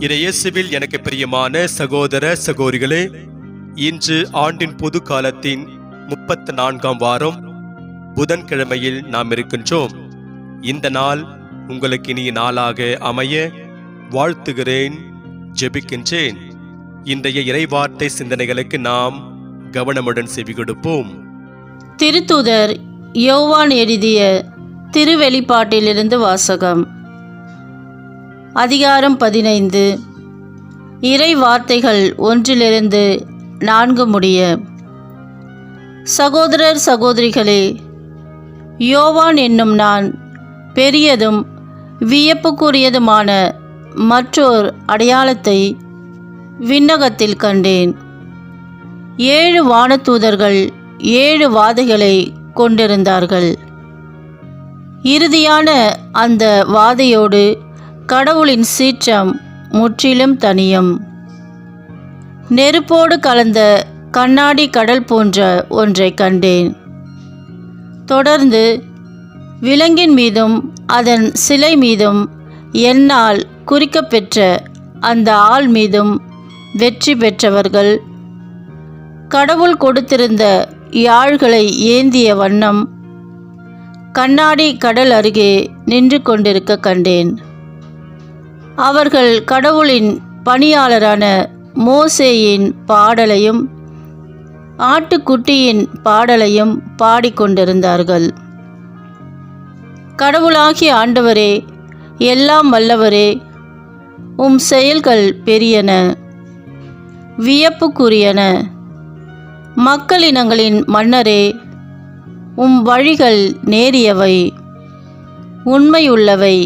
இறையேசுவில் எனக்கு பிரியமான சகோதர சகோதரிகளே இன்று ஆண்டின் பொது காலத்தின் முப்பத்து நான்காம் வாரம் புதன்கிழமையில் நாம் இருக்கின்றோம். இந்த நாள் உங்களுக்கு இனிய நாளாக அமைய வாழ்த்துகிறேன் ஜெபிக்கின்றேன். இன்றைய இறைவார்த்தை சிந்தனைகளுக்கு நாம் கவனமுடன் செவி கொடுப்போம். திருத்துதர் யோவான் எழுதிய திருவெளிப்பாட்டிலிருந்து வாசகம். அதிகாரம் பதினைந்து. இறை வார்த்தைகள் ஒன்றிலிருந்து நான்கு முடிய. சகோதரர் சகோதரிகளே யோவான் என்னும் நான் பெரியதும் வியப்புக்குரியதுமான மற்றோர் அடையாளத்தை விண்ணகத்தில் கண்டேன். ஏழு வானதூதர்கள் ஏழு வாதைகளை கொண்டிருந்தார்கள். இறுதியான அந்த வாதையோடு கடவுளின் சீற்றம் முற்றிலும் தனியும். நெருப்போடு கலந்த கண்ணாடி கடல் போன்ற ஒன்றை கண்டேன். தொடர்ந்து விலங்கின் மீதும் அதன் சிலை மீதும் என்னால் குறிக்கப்பெற்ற அந்த ஆள் மீதும் வெற்றி பெற்றவர்கள் கடவுள் கொடுத்திருந்த யாழ்களை ஏந்திய வண்ணம் கண்ணாடி கடல் அருகே நின்று கொண்டிருக்க கண்டேன். அவர்கள் கடவுளின் பணியாளரான மோசேயின் பாடலையும் ஆட்டுக்குட்டியின் பாடலையும் பாடிக்கொண்டிருந்தார்கள். கடவுளாகிய ஆண்டவரே எல்லாம் வல்லவரே உம் செயல்கள் பெரியன வியப்புக்குரியன. மக்களினங்களின் மன்னரே உம் வழிகள் நேரியவை உண்மையுள்ளவை.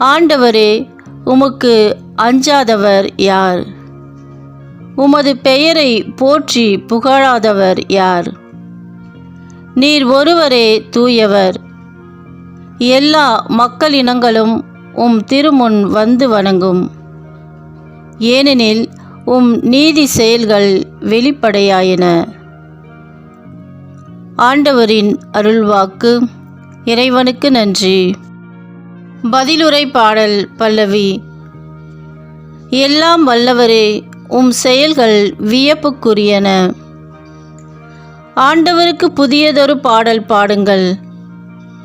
ஆண்டவரே உமக்கு அஞ்சாதவர் யார்? உமது பெயரை போற்றி புகழாதவர் யார்? நீர் ஒருவரே தூயவர். எல்லா மக்களினங்களும் உம் திருமுன் வந்து வணங்கும். ஏனெனில் உம் நீதி செயல்கள் வெளிப்படையாயின. ஆண்டவரின் அருள்வாக்கு இறைவனுக்கு நன்றி. பதிலுரை பாடல் பல்லவி. எல்லாம் வல்லவரே உம் செயல்கள் வியப்புக்குரியன. ஆண்டவருக்கு புதியதொரு பாடல் பாடுங்கள்.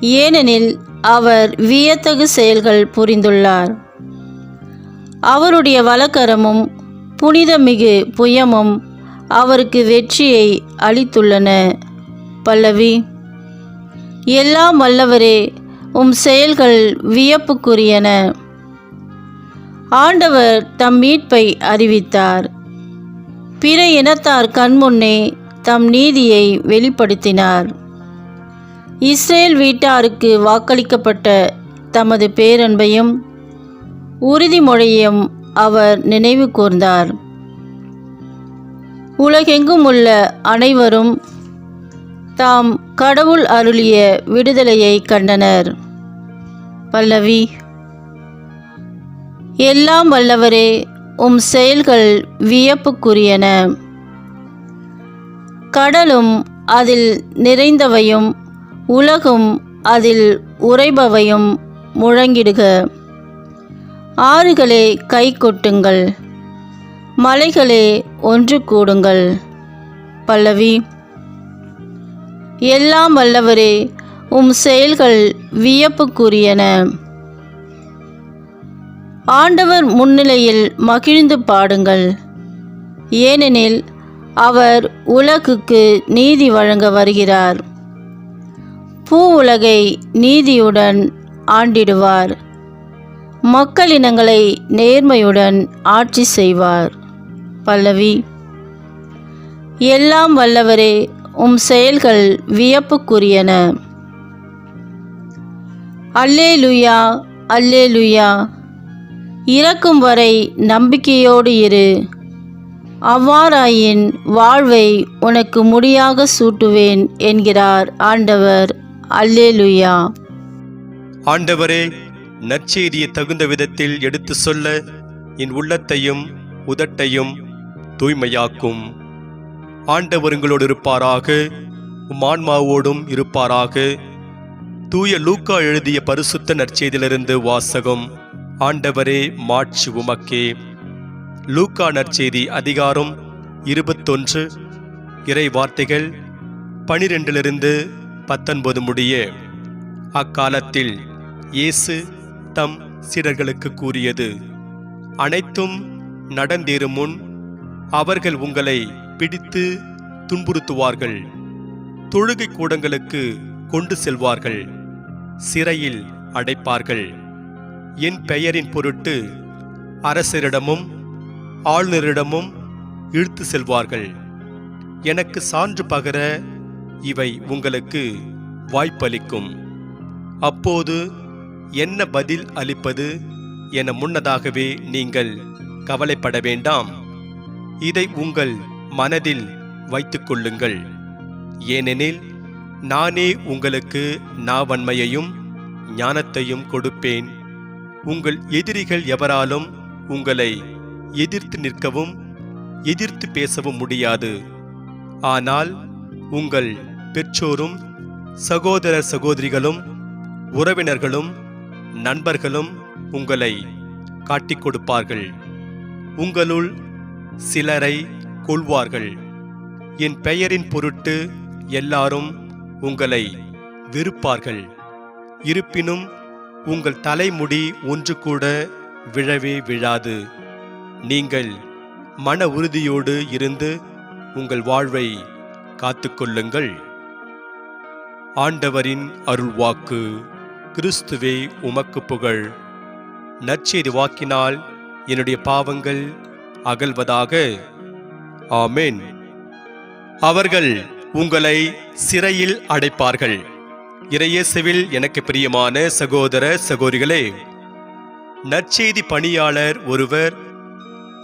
ஏனெனில் அவர் வியத்தகு செயல்கள் புரிந்துள்ளார். அவருடைய வலக்கரமும் புனிதமிகு புயமும் அவருக்கு வெற்றியை அளித்துள்ளன. பல்லவி. எல்லாம் வல்லவரே உம் செயல்கள் வியப்புக்குரியன. ஆண்டவர் தம் மீட்பை அறிவித்தார். பிற இனத்தார் கண்முன்னே தம் நீதியை வெளிப்படுத்தினார். இஸ்ரேல் வீட்டாருக்கு வாக்களிக்கப்பட்ட தமது பேரன்பையும் உறுதிமொழியையும் அவர் நினைவு கூர்ந்தார். உலகெங்கும் உள்ள அனைவரும் தாம் கடவுள் அருளிய விடுதலையை கண்டனர். பல்லவி எல்லாம் வல்லவரே உம் செயல்கள் வியப்புக்குரியன. கடலும் அதில் நிறைந்தவையும் உலகும் அதில் உறைபவையும் முழங்கிடுக. ஆறுகளே கை கொட்டுங்கள் மலைகளே ஒன்று கூடுங்கள். பல்லவி எல்லாம் வல்லவரே உம் செயல்கள் வியப்புக்குரியன. ஆண்டவர் முன்னிலையில் மகிழ்ந்து பாடுங்கள். ஏனெனில் அவர் உலகுக்கு நீதி வழங்க வருகிறார். பூ உலகை நீதியுடன் ஆண்டிடுவார். மக்களினங்களை நேர்மையுடன் ஆட்சி செய்வார். பல்லவி எல்லாம் வல்லவரே உம் செயல்கள் வியப்புக்குரியன. அல்லே லுயா அல்லே லுயா இறக்கும் வரை நம்பிக்கையோடு இரு. அவ்வாறாயின் வாழ்வை உனக்கு முடியாக சூட்டுவேன் என்கிறார் ஆண்டவர். அல்லேலுயா. ஆண்டவரே நற்செய்தியை தகுந்த விதத்தில் எடுத்து சொல்ல என் உள்ளத்தையும் உதட்டையும் தூய்மையாக்கும். ஆண்டவர் உங்களோடு இருப்பாராக உம் ஆன்மாவோடும் இருப்பாராக. தூய லூக்கா எழுதிய பரிசுத்த நற்செய்தியிலிருந்து வாசகம் ஆண்டவரே மாட்சி உமக்கே. லூக்கா நற்செய்தி அதிகாரம் இருபத்தொன்று இறை வார்த்தைகள் பனிரெண்டிலிருந்து பத்தொன்பது முடிய. அக்காலத்தில் இயேசு தம் சீடர்களுக்கு கூறியது அனைத்தும் நடந்தேறும் முன் அவர்கள் உங்களை பிடித்து துன்புறுத்துவார்கள். தொழுகை கூடங்களுக்கு கொண்டு செல்வார்கள். சிறையில் அடைப்பார்கள். என் பெயரின் பொருட்டு அரசரிடமும் ஆளுநரிடமும் இழுத்து செல்வார்கள். எனக்கு சான்று பகர இவை உங்களுக்கு வாய்ப்பளிக்கும். அப்போது என்ன பதில் அளிப்பது என முன்னதாகவே நீங்கள் கவலைப்பட வேண்டாம். இதை உங்கள் மனதில் வைத்துக் கொள்ளுங்கள் ஏனெனில் நானே உங்களுக்கு நாவன்மையையும் ஞானத்தையும் கொடுப்பேன். உங்கள் எதிரிகள் எவராலும் உங்களை எதிர்த்து நிற்கவும் எதிர்த்து பேசவும் முடியாது. ஆனால் உங்கள் பெற்றோரும் சகோதர சகோதரிகளும் உறவினர்களும் நண்பர்களும் உங்களை காட்டிக் கொடுப்பார்கள். உங்களுள் சிலரை கொள்வார்கள். என் பெயரின் பொருட்டு எல்லாரும் உங்களை வெறுப்பார்கள். இருப்பினும் உங்கள் தலைமுடி ஒன்று கூட விழவே விழாது. நீங்கள் மன உறுதியோடு இருந்து உங்கள் வாழ்வை காத்துக்கொள்ளுங்கள். ஆண்டவரின் அருள்வாக்கு கிறிஸ்துவே உமக்கு புகழ். நற்செய்தி வாக்கினால் என்னுடைய பாவங்கள் அகல்வதாக ஆமேன். அவர்கள் உங்களை சிறையில் அடைப்பார்கள். இறையேசுவில் எனக்கு பிரியமான சகோதர சகோதரிகளே நற்செய்தி பணியாளர் ஒருவர்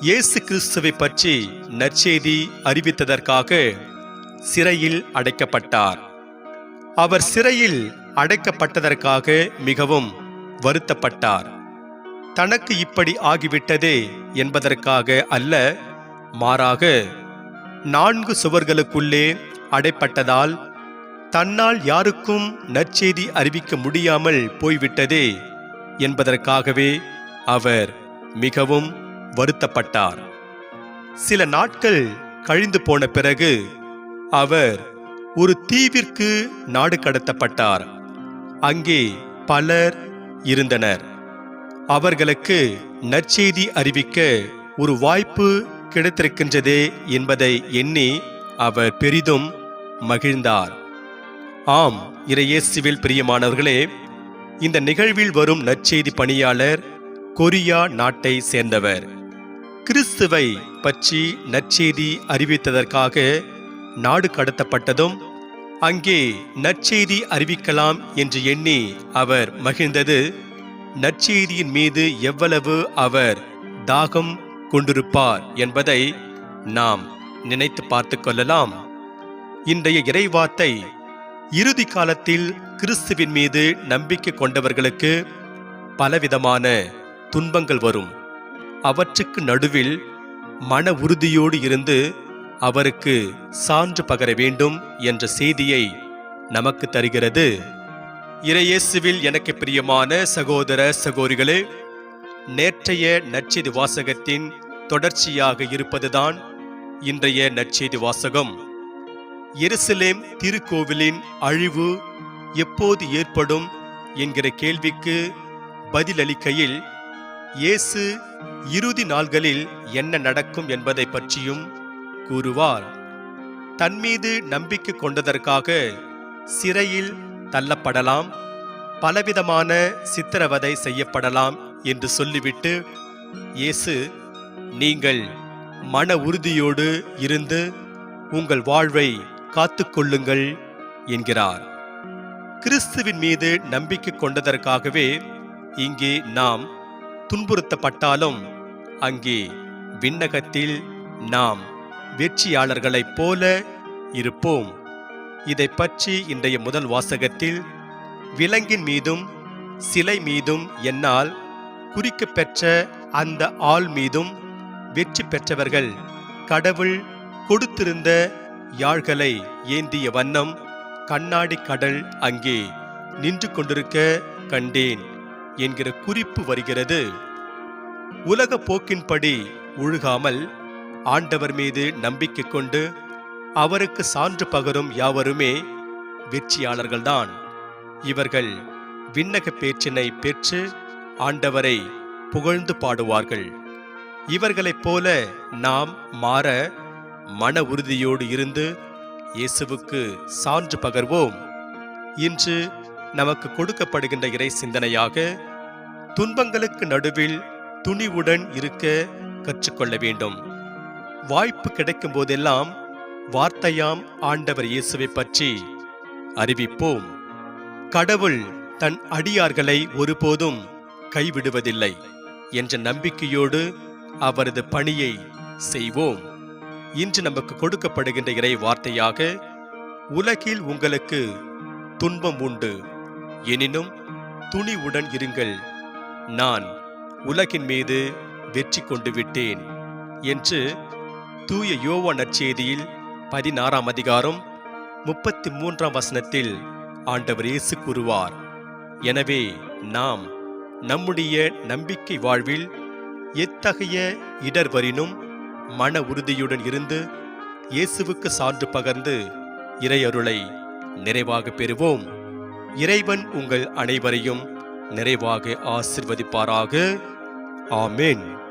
இயேசு கிறிஸ்துவை பற்றி நற்செய்தி அறிவித்ததற்காக சிறையில் அடைக்கப்பட்டார். அவர் சிறையில் அடைக்கப்பட்டதற்காக மிகவும் வருத்தப்பட்டார். தனக்கு இப்படி ஆகிவிட்டதே என்பதற்காக அல்ல மாறாக நான்கு சுவர்களுக்குள்ளே அடைப்பட்டதால் தன்னால் யாருக்கும் நற்செய்தி அறிவிக்க முடியாமல் போய்விட்டதே என்பதற்காகவே அவர் மிகவும் வருத்தப்பட்டார். சில நாட்கள் கழிந்து போன பிறகு அவர் ஒரு தீவிற்கு நாடு கடத்தப்பட்டார். அங்கே பலர் இருந்தனர். அவர்களுக்கு நற்செய்தி அறிவிக்க ஒரு வாய்ப்பு கிடைத்திருக்கின்றதே என்பதை எண்ணி அவர் பெரிதும் மகிழ்ந்தார். ஆம் இறையேசுவில் பிரியமானவர்களே இந்த நிகழ்வில் வரும் நற்செய்தி பணியாளர் கொரியா நாட்டை சேர்ந்தவர். கிறிஸ்துவை பற்றி நற்செய்தி அறிவித்ததற்காக நாடு கடத்தப்பட்டதும் அங்கே நற்செய்தி அறிவிக்கலாம் என்று எண்ணி அவர் மகிழ்ந்தது. நற்செய்தியின் மீது எவ்வளவு அவர் தாகம் கொண்டிருப்பார் என்பதை நாம் நினைத்து பார்த்து கொள்ளலாம். இன்றைய இறைவார்த்தை இறுதி காலத்தில் கிறிஸ்துவின் மீது நம்பிக்கை கொண்டவர்களுக்கு பலவிதமான துன்பங்கள் வரும். அவற்றுக்கு நடுவில் மன உறுதியோடு இருந்து அவருக்கு சான்று பகர வேண்டும் என்ற செய்தியை நமக்கு தருகிறது. இறையேசுவில் எனக்கு பிரியமான சகோதர சகோதரிகளே நேற்றைய நற்செய்தி வாசகத்தின் தொடர்ச்சியாக இருப்பதுதான் இன்றைய நற்செய்தி வாசகம் எருசலேம் திருக்கோவிலின் அழிவு எப்போது ஏற்படும் என்கிற கேள்விக்கு பதிலளிக்கையில் இயேசு இறுதி நாள்களில் என்ன நடக்கும் என்பதை பற்றியும் கூறுவார். தன்மீது நம்பிக்கை கொண்டதற்காக சிறையில் தள்ளப்படலாம் பலவிதமான சித்திரவதை செய்யப்படலாம் என்று சொல்லிவிட்டு இயேசு நீங்கள் மன உறுதியோடு இருந்து உங்கள் வாழ்வை காத்துக்கொள்ளுங்கள் என்கிறார். கிறிஸ்துவின் மீது நம்பிக்கை கொண்டதற்காகவே இங்கே நாம் துன்புறுத்தப்பட்டாலும் அங்கே விண்ணகத்தில் நாம் வெற்றியாளர்களைப் போல இருப்போம். இதை பற்றி இன்றைய முதல் வாசகத்தில் விலங்கின் மீதும் சிலை மீதும் என்னால் குறிக்க பெற்ற அந்த ஆள் மீதும் வெற்றி பெற்றவர்கள் கடவுள் கொடுத்திருந்த யாழ்களை ஏந்திய வண்ணம் கண்ணாடி கடல் அங்கே நின்று கொண்டிருக்க கண்டேன் என்கிற குறிப்பு வருகிறது. உலக போக்கின்படி உழுகாமல் ஆண்டவர் மீது நம்பிக்கை கொண்டு அவருக்கு சான்று பகரும் யாவருமே வெற்றியாளர்கள்தான். இவர்கள் விண்ணக பேச்சினை பெற்று ஆண்டவரை புகழ்ந்து பாடுவார்கள். இவர்களைப் போல நாம் மாற மன உறுதியோடு இருந்து இயேசுவுக்கு சான்று பகர்வோம். இன்று நமக்கு கொடுக்கப்படுகின்ற இறை சிந்தனையாக துன்பங்களுக்கு நடுவில் துணிவுடன் இருக்க கற்றுக்கொள்ள வேண்டும். வாய்ப்பு கிடைக்கும் போதெல்லாம் வார்த்தையாம் ஆண்டவர் இயேசுவை பற்றி அறிவிப்போம். கடவுள் தன் அடியார்களை ஒருபோதும் கைவிடுவதில்லை என்ற நம்பிக்கையோடு அவரது பணியை செய்வோம். இன்று நமக்கு கொடுக்கப்படுகின்ற இறை வார்த்தையாக உலகில் உங்களுக்கு துன்பம் உண்டு. எனினும் துணிவுடன் இருங்கள். நான் உலகின் மீது வெற்றி கொண்டு விட்டேன் என்று தூய யோவா நற்செய்தியில் பதினாறாம் அதிகாரம் முப்பத்தி மூன்றாம் வசனத்தில் ஆண்டவர் இயேசு கூறுவார். எனவே நாம் நம்முடைய நம்பிக்கை வாழ்வில் எத்தகைய இடர்வரினும் மன உறுதியுடன் இருந்து இயேசுவுக்கு சான்று பகர்ந்து இறையருளை நிறைவாக பெறுவோம். இறைவன் உங்கள் அனைவரையும் நிறைவாக ஆசிர்வதிப்பாராக. ஆமேன்.